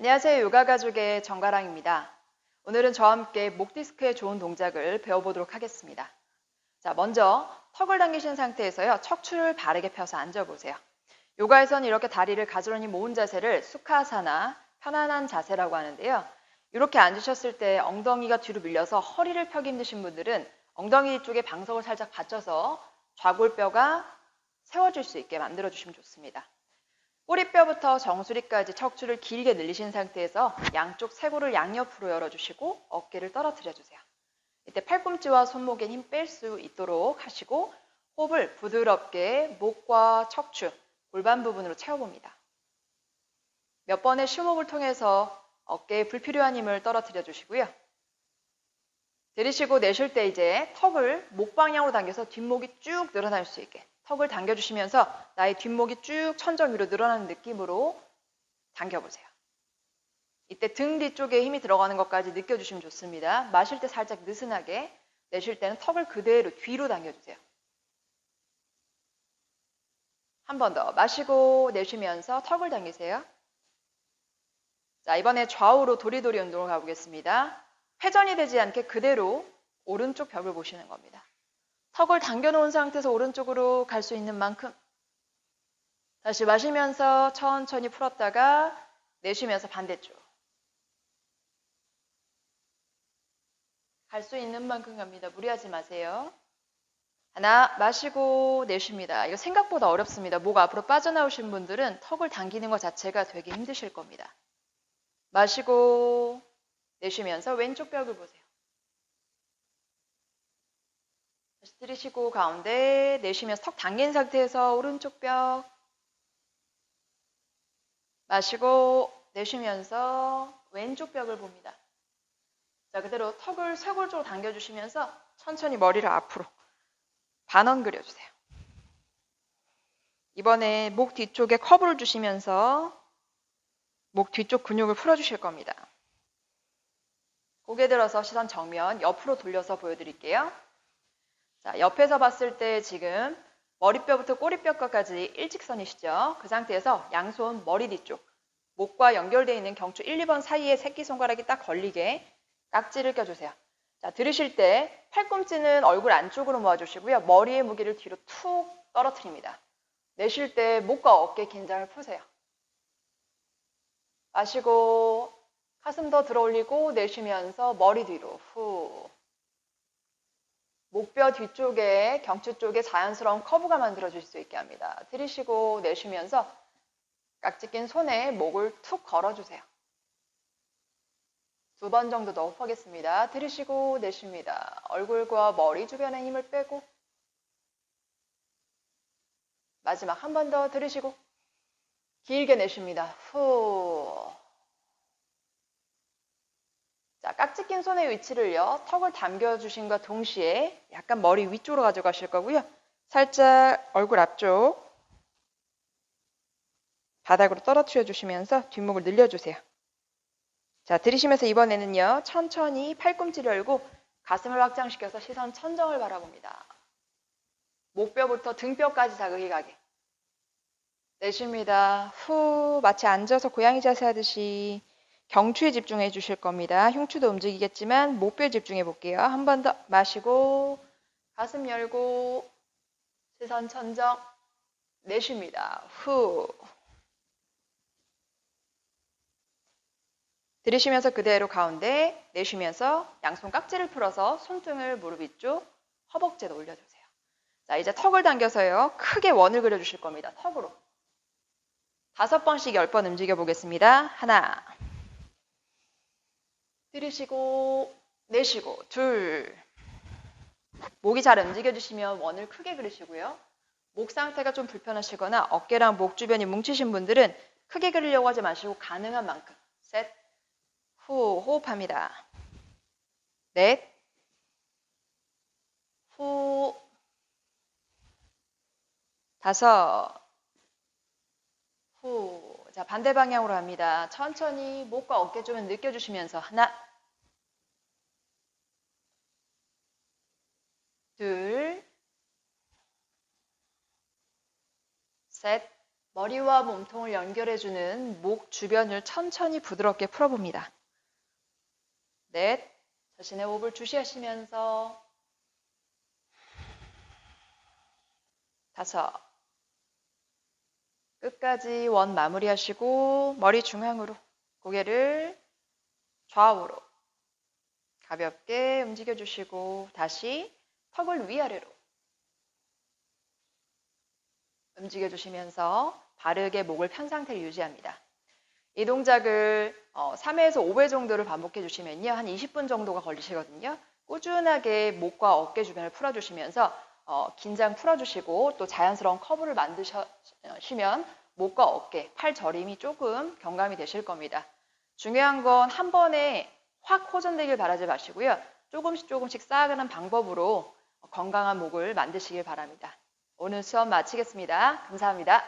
안녕하세요. 요가 가족의 정가랑입니다. 오늘은 저와 함께 목 디스크에 좋은 동작을 배워보도록 하겠습니다. 자, 먼저 턱을 당기신 상태에서요. 척추를 바르게 펴서 앉아보세요. 요가에서는 이렇게 다리를 가지런히 모은 자세를 수카사나 편안한 자세라고 하는데요. 이렇게 앉으셨을 때 엉덩이가 뒤로 밀려서 허리를 펴기 힘드신 분들은 엉덩이 쪽에 방석을 살짝 받쳐서 좌골뼈가 세워질 수 있게 만들어 주시면 좋습니다. 꼬리뼈부터 정수리까지 척추를 길게 늘리신 상태에서 양쪽 쇄골을 양옆으로 열어주시고 어깨를 떨어뜨려 주세요. 이때 팔꿈치와 손목에 힘 뺄 수 있도록 하시고 호흡을 부드럽게 목과 척추, 골반 부분으로 채워봅니다. 몇 번의 심호흡을 통해서 어깨에 불필요한 힘을 떨어뜨려 주시고요. 들이쉬고 내쉴 때 이제 턱을 목 방향으로 당겨서 뒷목이 쭉 늘어날 수 있게 턱을 당겨주시면서 나의 뒷목이 쭉 천정 위로 늘어나는 느낌으로 당겨보세요. 이때 등 뒤쪽에 힘이 들어가는 것까지 느껴주시면 좋습니다. 마실 때 살짝 느슨하게, 내쉴 때는 턱을 그대로 뒤로 당겨주세요. 한 번 더 마시고 내쉬면서 턱을 당기세요. 자, 이번에 좌우로 도리도리 운동을 가보겠습니다. 회전이 되지 않게 그대로 오른쪽 벽을 보시는 겁니다. 턱을 당겨놓은 상태에서 오른쪽으로 갈 수 있는 만큼 다시 마시면서 천천히 풀었다가 내쉬면서 반대쪽 갈 수 있는 만큼 갑니다. 무리하지 마세요. 하나 마시고 내쉽니다. 이거 생각보다 어렵습니다. 목 앞으로 빠져나오신 분들은 턱을 당기는 것 자체가 되게 힘드실 겁니다. 마시고 내쉬면서 왼쪽 벽을 보세요. 다시 들이쉬고 가운데 내쉬면서 턱 당긴 상태에서 오른쪽 벽 마시고 내쉬면서 왼쪽 벽을 봅니다. 자 그대로 턱을 쇄골 쪽으로 당겨주시면서 천천히 머리를 앞으로 반원 그려주세요. 이번에 목 뒤쪽에 커브를 주시면서 목 뒤쪽 근육을 풀어주실 겁니다. 고개 들어서 시선 정면 옆으로 돌려서 보여드릴게요. 자, 옆에서 봤을 때 지금 머리뼈부터 꼬리뼈까지 일직선이시죠? 그 상태에서 양손 머리 뒤쪽, 목과 연결되어 있는 경추 1, 2번 사이에 새끼손가락이 딱 걸리게 깍지를 껴주세요. 자, 들으실 때 팔꿈치는 얼굴 안쪽으로 모아주시고요. 머리의 무게를 뒤로 툭 떨어뜨립니다. 내쉴 때 목과 어깨 긴장을 푸세요. 마시고 가슴 더 들어 올리고 내쉬면서 머리 뒤로 후. 목뼈 뒤쪽에 경추 쪽에 자연스러운 커브가 만들어질 수 있게 합니다. 들이쉬고 내쉬면서 깍지 낀 손에 목을 툭 걸어주세요. 두 번 정도 더 호흡하겠습니다. 들이쉬고 내쉽니다. 얼굴과 머리 주변에 힘을 빼고 마지막 한 번 더 들이쉬고 길게 내쉽니다. 후. 자, 깍지 낀 손의 위치를요, 턱을 당겨주신과 동시에 약간 머리 위쪽으로 가져가실 거고요. 살짝 얼굴 앞쪽 바닥으로 떨어뜨려 주시면서 뒷목을 늘려주세요. 자, 들이쉬면서 이번에는요, 천천히 팔꿈치를 열고 가슴을 확장시켜서 시선 천정을 바라봅니다. 목뼈부터 등뼈까지 자극이 가게. 내쉽니다. 후, 마치 앉아서 고양이 자세 하듯이 경추에 집중해 주실 겁니다. 흉추도 움직이겠지만 목뼈에 집중해 볼게요. 한 번 더 마시고 가슴 열고 시선 천정 내쉽니다. 후 들이쉬면서 그대로 가운데 내쉬면서 양손 깍지를 풀어서 손등을 무릎 위쪽 허벅지에 올려주세요. 자 이제 턱을 당겨서요. 크게 원을 그려주실 겁니다. 턱으로 다섯 번씩 열 번 움직여 보겠습니다. 하나 들이쉬고 내쉬고 둘. 목이 잘 움직여주시면 원을 크게 그리시고요. 목 상태가 좀 불편하시거나 어깨랑 목 주변이 뭉치신 분들은 크게 그리려고 하지 마시고 가능한 만큼. 셋, 후 호흡합니다. 넷, 후. 다섯, 후 자, 반대 방향으로 합니다. 천천히 목과 어깨 쪽을 느껴주시면서 하나, 둘, 셋, 머리와 몸통을 연결해주는 목 주변을 천천히 부드럽게 풀어봅니다. 넷, 자신의 호흡을 주시하시면서 다섯, 끝까지 원 마무리하시고 머리 중앙으로 고개를 좌우로 가볍게 움직여 주시고 다시 턱을 위아래로 움직여 주시면서 바르게 목을 편 상태를 유지합니다. 이 동작을 3회에서 5회 정도를 반복해 주시면요. 한 20분 정도가 걸리시거든요. 꾸준하게 목과 어깨 주변을 풀어주시면서 어, 긴장 풀어주시고 또 자연스러운 커브를 만드시면 목과 어깨, 팔 저림이 조금 경감이 되실 겁니다. 중요한 건 한 번에 확 호전되길 바라지 마시고요. 조금씩 조금씩 쌓아가는 방법으로 건강한 목을 만드시길 바랍니다. 오늘 수업 마치겠습니다. 감사합니다.